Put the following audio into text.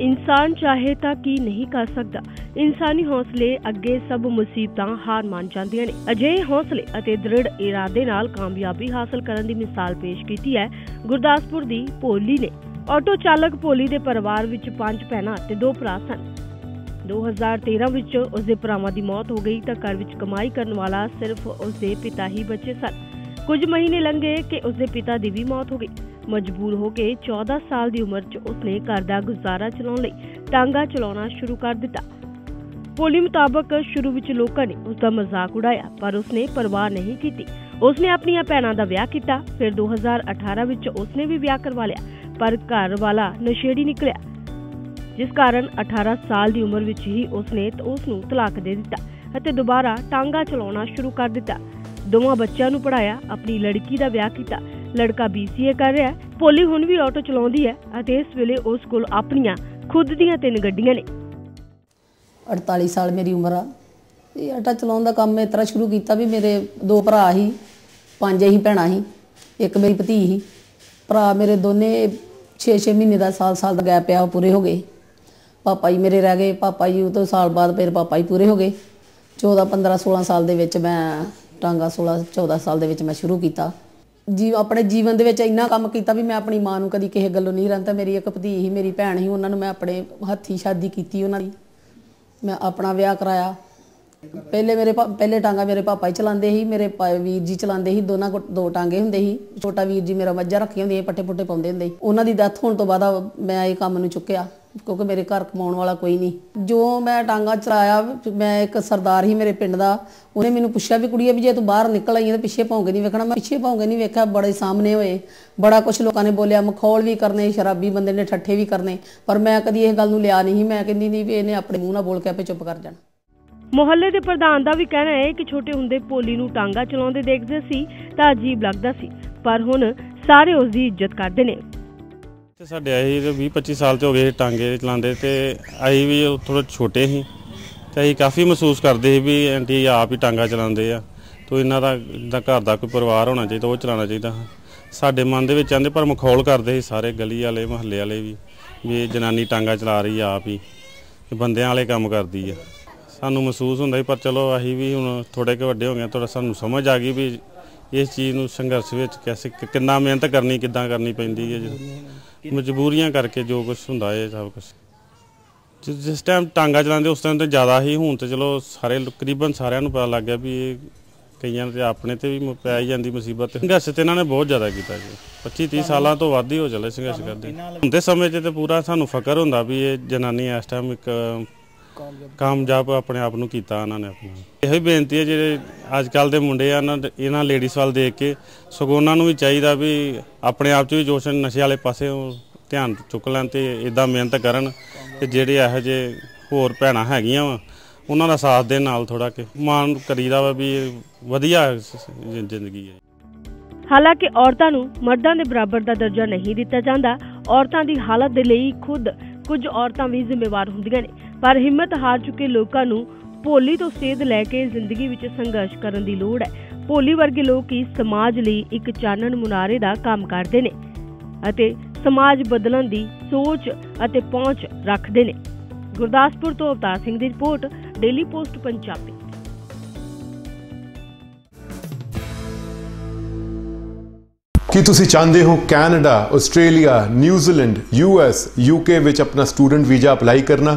ਇਨਸਾਨ ਚਾਹੇ ਤਾਂ ਕੀ ਨਹੀਂ ਕਰ ਸਕਦਾ। ਇਨਸਾਨੀ ਹੌਸਲੇ ਅੱਗੇ ਸਭ ਮੁਸੀਬਤਾਂ ਹਾਰ ਮੰਨ ਜਾਂਦੀਆਂ ਨੇ। ਅਜਿਹੇ ਹੌਸਲੇ ਅਤੇ ਦ੍ਰਿੜ ਇਰਾਦੇ ਨਾਲ ਕਾਮਯਾਬੀ ਹਾਸਲ ਕਰਨ ਦੀ ਮਿਸਾਲ ਪੇਸ਼ ਕੀਤੀ ਹੈ ਗੁਰਦਾਸਪੁਰ ਦੀ ਭੋਲੀ ਨੇ। ਆਟੋ ਚਾਲਕ ਭੋਲੀ ਦੇ ਪਰਿਵਾਰ ਵਿੱਚ ਪੰਜ ਭੈਣਾਂ ਅਤੇ ਦੋ ਭਰਾ ਸਨ। 2013 ਵਿੱਚ ਉਸ ਦੇ ਭਰਾਵਾਂ ਦੀ ਮੌਤ ਹੋ ਗਈ ਤਾਂ ਘਰ ਵਿੱਚ ਕਮਾਈ ਕਰਨ ਵਾਲਾ ਸਿਰਫ ਉਸ ਦੇ ਪਿਤਾ ਹੀ ਬਚੇ ਸਨ। ਕੁਝ ਮਹੀਨੇ ਲੰਘੇ ਕਿ ਉਸਦੇ ਪਿਤਾ ਦੀ ਵੀ ਮੌਤ ਹੋ ਗਈ। ਮਜਬੂਰ ਹੋ ਕੇ 14 ਸਾਲ ਦੀ ਉਮਰ 'ਚ ਉਸਨੇ ਘਰ ਦਾ ਗੁਜ਼ਾਰਾ ਚਲਾਉਣ ਲਈ ਟਾਂਗਾ ਚਲਾਉਣਾ ਸ਼ੁਰੂ ਕਰ ਦਿੱਤਾ। ਪੋਲੀ ਮੁਤਾਬਕ ਸ਼ੁਰੂ ਵਿੱਚ ਲੋਕਾਂ ਨੇ ਉਸ ਦਾ ਮਜ਼ਾਕ ਉਡਾਇਆ, ਪਰ ਉਸਨੇ ਪਰਵਾਹ ਨਹੀਂ ਕੀਤੀ। ਉਸਨੇ ਆਪਣੀਆਂ ਭੈਣਾਂ ਦਾ ਵਿਆਹ ਕੀਤਾ, ਫਿਰ 2018 ਵਿੱਚ ਉਸਨੇ ਵੀ ਵਿਆਹ ਕਰਵਾ ਲਿਆ, ਪਰ ਘਰ ਵਾਲਾ ਨਸ਼ੇੜੀ ਨਿਕਲਿਆ, ਜਿਸ ਕਾਰਨ 18 ਸਾਲ ਦੀ ਉਮਰ ਵਿੱਚ ਹੀ ਉਸਨੇ ਉਸ ਨੂੰ ਤਲਾਕ ਦੇ ਦਿੱਤਾ ਅਤੇ ਦੁਬਾਰਾ ਟਾਂਗਾ ਚਲਾਉਣਾ ਸ਼ੁਰੂ ਕਰ ਦਿੱਤਾ। ਦੋਵਾਂ ਬੱਚਿਆਂ ਨੂੰ ਪੜਾਇਆ ਆਪਣੀ ਲੜਕੀ ਦਾ ਵਿਆਹ ਕੀਤਾ। ਲੜਕਾ BCA ਕਰ ਰਿਹਾ ਹੈ। ਪੋਲੀ ਹੁਣ ਵੀ ਆਟੋ ਚਲਾਉਂਦੀ ਹੈ ਅਤੇ ਇਸ ਵੇਲੇ ਉਸ ਕੋਲ ਆਪਣੀਆਂ ਖੁਦ ਦੀਆਂ ਤਿੰਨ ਗੱਡੀਆਂ ਨੇ। 48 ਸਾਲ ਮੇਰੀ ਉਮਰ ਆ। ਇਹ ਆਟਾ ਚਲਾਉਣ ਦਾ ਕੰਮ ਇਸ ਤਰ੍ਹਾਂ ਸ਼ੁਰੂ ਕੀਤਾ ਵੀ ਮੇਰੇ ਦੋ ਭਰਾ ਸੀ, ਪੰਜ ਹੀ ਭੈਣਾਂ ਸੀ, ਇੱਕ ਮੇਰੀ ਭਤੀ ਸੀ। ਭਰਾ ਮੇਰੇ ਦੋਨੇ 6-6 ਮਹੀਨੇ ਦਾ ਸਾਲ-ਸਾਲ ਦਾ ਗੈਪ ਪਿਆ ਪੂਰੇ ਹੋ ਗਏ। ਪਾਪਾ ਜੀ ਮੇਰੇ ਰਹਿ ਗਏ। ਪਾਪਾ ਜੀ ਉਹ ਤੋਂ ਸਾਲ ਬਾਅਦ ਫਿਰ ਪਾਪਾ ਜੀ ਪੂਰੇ ਹੋ ਗਏ। 14 15 16 ਸਾਲ ਦੇ ਵਿੱਚ ਮੈਂ ਟਾਂਗਾ 16 14 ਸਾਲ ਦੇ ਵਿੱਚ ਮੈਂ ਸ਼ੁਰੂ ਕੀਤਾ। ਜੀ ਆਪਣੇ ਜੀਵਨ ਦੇ ਵਿੱਚ ਇੰਨਾ ਕੰਮ ਕੀਤਾ ਵੀ ਮੈਂ ਆਪਣੀ ਮਾਂ ਨੂੰ ਕਦੀ ਕਿਸੇ ਗੱਲੋਂ ਨਹੀਂ ਰਹਿੰਦਾ ਮੇਰੀ ਇੱਕ ਭਤੀ ਸੀ ਮੇਰੀ ਭੈਣ ਸੀ ਉਹਨਾਂ ਨੂੰ ਮੈਂ ਆਪਣੇ ਹੱਥੀ ਸ਼ਾਦੀ ਕੀਤੀ ਉਹਨਾਂ ਦੀ। ਮੈਂ ਆਪਣਾ ਵਿਆਹ ਕਰਾਇਆ। ਪਹਿਲੇ ਮੇਰੇ ਪਹਿਲੇ ਟਾਂਗਾ ਮੇਰੇ ਪਾਪਾ ਹੀ ਚਲਾਉਂਦੇ ਸੀ ਮੇਰੇ ਵੀਰ ਜੀ ਚਲਾਉਂਦੇ ਸੀ ਦੋਨਾਂ ਕੋਲ ਦੋ ਟਾਂਗੇ ਹੁੰਦੇ ਸੀ। ਛੋਟਾ ਵੀਰ ਜੀ ਮੇਰਾ ਮੱਝਾਂ ਰੱਖੀਆਂ ਹੁੰਦੀਆਂ ਸੀ, ਪੱਠੇ ਪੁੱਠੇ ਪਾਉਂਦੇ ਹੁੰਦੇ ਸੀ। ਉਹਨਾਂ ਦੀ ਡੈਥ ਹੋਣ ਤੋਂ ਬਾਅਦ ਮੈਂ ਇਹ ਕੰਮ ਨੂੰ ਚੁੱਕਿਆ। ਕਿਉਂਕਿ ਮੇਰੇ ਘਰ ਕਮਾਉਣ ਵਾਲਾ ਕੋਈ ਨਹੀਂ। ਜੋ ਮੈਂ ਟਾਂਗਾ ਚਲਾਇਆ, ਮੈਂ ਇੱਕ ਸਰਦਾਰ ਹੀ ਮੇਰੇ ਪਿੰਡ ਦਾ, ਉਹਨੇ ਮੈਨੂੰ ਪੁੱਛਿਆ ਵੀ ਕੁੜੀਏ ਵੀ ਜੇ ਤੂੰ ਬਾਹਰ ਨਿਕਲ ਆਈ ਤਾਂ ਪਿੱਛੇ ਭੌਂਕੇ ਨਹੀਂ ਵੇਖਣਾ। ਮੈਂ ਪਿੱਛੇ ਭੌਂਕੇ ਨਹੀਂ ਵੇਖਿਆ, ਬੜੇ ਸਾਹਮਣੇ ਹੋਏ। ਬੜਾ ਕੁਝ ਲੋਕਾਂ ਨੇ ਬੋਲਿਆ, ਮਖੌਲ ਵੀ ਕਰਨੇ, ਸ਼ਰਾਬੀ ਬੰਦੇ ਨੇ ਠੱਠੇ ਵੀ ਕਰਨੇ। ਪਰ ਮੈਂ ਕਦੀ ਇਹ ਗੱਲ ਨੂੰ ਲਿਆ ਨਹੀਂ ਮੈਂ ਕਹਿੰਦੀ ਨਹੀਂ ਵੀ ਇਹਨੇ ਆਪਣੇ ਮੂੰਹ ਨਾਲ ਬੋਲ ਕੇ ਆਪੇ ਚੁੱਪ ਕਰ ਜਾਣਾ। ਮੁਹੱਲੇ ਦੇ ਪ੍ਰਧਾਨ ਦਾ ਵੀ ਕਹਿਣਾ ਹੈ ਕਿ ਛੋਟੇ ਹੁੰਦੇ ਪੋਲੀ ਨੂੰ ਟਾਂਗਾ ਚਲਾਉਂਦੇ ਦੇਖਦੇ ਸੀ ਤਾਂ ਅਜੀਬ ਲੱਗਦਾ ਸੀ। ਪਰ ਹੁਣ ਸਾਰੇ ਉਸ ਦੀ ਇੱਜ਼ਤ ਕਰਦੇ ਨੇ। ਤੇ ਸਾਡੇ ਆਹੀ 20 25 ਸਾਲ ਚ ਹੋ ਗਏ ਟਾਂਗੇ ਚਲਾਉਂਦੇ ਤੇ ਅਸੀਂ ਵੀ ਥੋੜਾ ਛੋਟੇ ਸੀ ਤੇ ਅਸੀਂ ਕਾਫੀ ਮਹਿਸੂਸ ਕਰਦੇ ਸੀ ਵੀ ਆਂਟੀ ਆਪ ਹੀ ਟਾਂਗਾ ਚਲਾਉਂਦੇ ਆ, ਤੋ ਇਹਨਾਂ ਦਾ ਦਾ ਘਰ ਦਾ ਕੋਈ ਪਰਿਵਾਰ ਹੋਣਾ ਚਾਹੀਦਾ, ਉਹ ਚਲਾਉਣਾ ਚਾਹੀਦਾ। ਸਾਡੇ ਮਨ ਦੇ ਵਿੱਚ ਆਂਦੇ ਪਰ ਮਖੌਲ ਕਰਦੇ ਸੀ ਸਾਰੇ ਗਲੀ ਵਾਲੇ, ਮਹੱਲੇ ਵਾਲੇ ਵੀ ਵੀ ਇਹ ਜਨਾਨੀ ਟਾਂਗਾ ਚਲਾ ਰਹੀ ਆ ਆਪ ਹੀ ਬੰਦਿਆਂ ਵਾਲੇ ਕੰਮ ਕਰਦੀ ਆ। ਸਾਨੂੰ ਮਹਿਸੂਸ ਹੁੰਦਾ ਸੀ, ਪਰ ਚਲੋ ਅਸੀਂ ਵੀ ਹੁਣ ਥੋੜੇ ਕੁ ਵੱਡੇ ਹੋ ਗਏ ਥੋੜਾ ਸਾਨੂੰ ਸਮਝ ਆ ਗਈ ਵੀ ਇਸ ਚੀਜ਼ ਨੂੰ ਸੰਘਰਸ਼ ਵਿੱਚ ਕੈਸੇ ਕਿੰਨਾ ਮਿਹਨਤ ਕਰਨੀ, ਕਿੱਦਾਂ ਕਰਨੀ ਪੈਂਦੀ ਹੈ ਜਦੋਂ। ਮਜਬੂਰੀਆਂ ਕਰਕੇ ਜੋ ਕੁਝ ਹੁੰਦਾ ਹੈ ਸਭ ਕੁਝ ਜਿਸ ਟਾਈਮ ਟਾਂਗਾ ਚਲਾਉਂਦੇ ਉਸ ਟਾਈਮ ਤੇ ਜ਼ਿਆਦਾ ਹੀ ਹੁਣ ਤੇ ਚਲੋ ਸਾਰੇ ਤਕਰੀਬਨ ਸਾਰਿਆਂ ਨੂੰ ਪਤਾ ਲੱਗ ਗਿਆ ਵੀ ਇਹ ਕਈਆਂ ਤੇ ਆਪਣੇ ਤੇ ਵੀ ਪੈ ਜਾਂਦੀ ਮੁਸੀਬਤ। ਸੰਘਰਸ਼ ਤੇ ਇਹਨਾਂ ਨੇ ਬਹੁਤ ਜ਼ਿਆਦਾ ਕੀਤਾ ਜੀ। 25 30 ਸਾਲਾਂ ਤੋਂ ਵੱਧ ਹੀ ਹੋ ਚੱਲੇ ਸੰਘਰਸ਼ ਕਰਦੇ। ਹੁੰਦੇ ਸਮੇਂ 'ਚ ਤੇ ਪੂਰਾ ਸਾਨੂੰ ਫਕਰ ਹੁੰਦਾ ਵੀ ਇਹ ਜਨਾਨੀ ਇਸ ਟਾਈਮ ਇੱਕ ਕਾਮਯਾਬ। ਆਪਣੇ ਆਪ ਨੂੰ ਕੀਤਾ ਉਹਨਾਂ ਨੇ ਆਪਣਾ। ਇਹੋ ਹੀ ਬੇਨਤੀ ਹੈ ਜਿਹੜੇ ਅੱਜ ਕੱਲ ਦੇ ਮੁੰਡੇ ਆ ਇਹਨਾਂ ਦੇ- ਇਹਨਾਂ ਲੇਡੀਜ਼ ਵੱਲ ਦੇਖ ਕੇ ਸਗੋਂ ਉਹਨਾਂ ਨੂੰ ਵੀ ਚਾਹੀਦਾ ਵੀ ਆਪਣੇ ਆਪ 'ਚ ਵੀ ਜੋਸ਼ ਨਸ਼ੇ ਵਾਲੇ ਪਾਸੇ ਧਿਆਨ ਚੁੱਕ ਲੈਣ ਤੇ ਇਦਾਂ ਮਿਹਨਤ ਕਰਨ ਤੇ ਜਿਹੜੇ ਇਹੋ ਜਿਹੇ ਹੋਰ ਭੈਣਾਂ ਹੈਗੀਆਂ ਵਾ ਉਹਨਾਂ ਦਾ ਸਾਥ ਦੇਣ ਨਾਲ ਥੋੜਾ ਕਿ ਮਾਣ ਕਰੀਦਾ ਵਾ ਵੀ ਵਧੀਆ ਜ਼ਿ- ਜ਼ਿੰਦਗੀ ਹੈ। ਹਾਲਾਂਕਿ ਔਰਤਾਂ ਨੂੰ ਮਰਦਾਂ ਦੇ ਬਰਾਬਰ ਦਾ ਦਰਜਾ ਨਹੀਂ ਦਿੱਤਾ ਜਾਂਦਾ। ਔਰਤਾਂ ਦੀ ਹਾਲਤ ਦੇ ਲਈ ਖੁਦ ਕੁਝ ਔਰਤਾਂ ਵੀ ਜ਼ਿੰਮੇਵਾਰ ਹੁੰਦੀਆਂ ਨੇ। ਪਰ ਹਿੰਮਤ ਹਾਰ ਚੁੱਕੇ ਲੋਕਾਂ ਨੂੰ ਭੋਲੀ ਤੋਂ ਸੇਧ ਲੈ ਕੇ ਜ਼ਿੰਦਗੀ ਵਿੱਚ ਸੰਘਰਸ਼ ਕਰਨ ਦੀ ਲੋੜ ਹੈ। ਭੋਲੀ ਵਰਗੇ ਲੋਕ ਹੀ ਸਮਾਜ ਲਈ ਇੱਕ ਚਾਨਣ ਮੁਨਾਰੇ ਦਾ ਕੰਮ ਕਰਦੇ ਨੇ ਅਤੇ ਸਮਾਜ ਬਦਲਣ ਦੀ ਸੋਚ ਅਤੇ ਪਹੁੰਚ ਰੱਖਦੇ ਨੇ। ਗੁਰਦਾਸਪੁਰ ਤੋਂ ਅਵਤਾਰ ਸਿੰਘ ਦੀ ਰਿਪੋਰਟ, ਡੇਲੀ ਪੋਸਟ, ਪੰਜਾਬੀ। ਕੀ ਤੁਸੀਂ ਚਾਹੁੰਦੇ ਹੋ Canada, Australia, New Zealand US UK ਵਿੱਚ ਆਪਣਾ ਸਟੂਡੈਂਟ ਵੀਜ਼ਾ ਅਪਲਾਈ ਕਰਨਾ?